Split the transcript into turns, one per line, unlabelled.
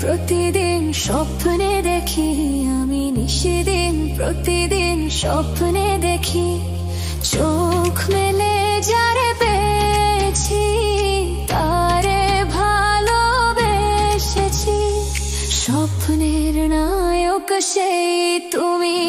প্রতিদিন স্বপ্নে দেখি, আমি নিষেদিন প্রতিদিন স্বপ্নে দেখি। চোখ মেলে যারে পেয়েছি, তারে ভালোবেসেছি। স্বপ্নের নায়ক সেই তুমি।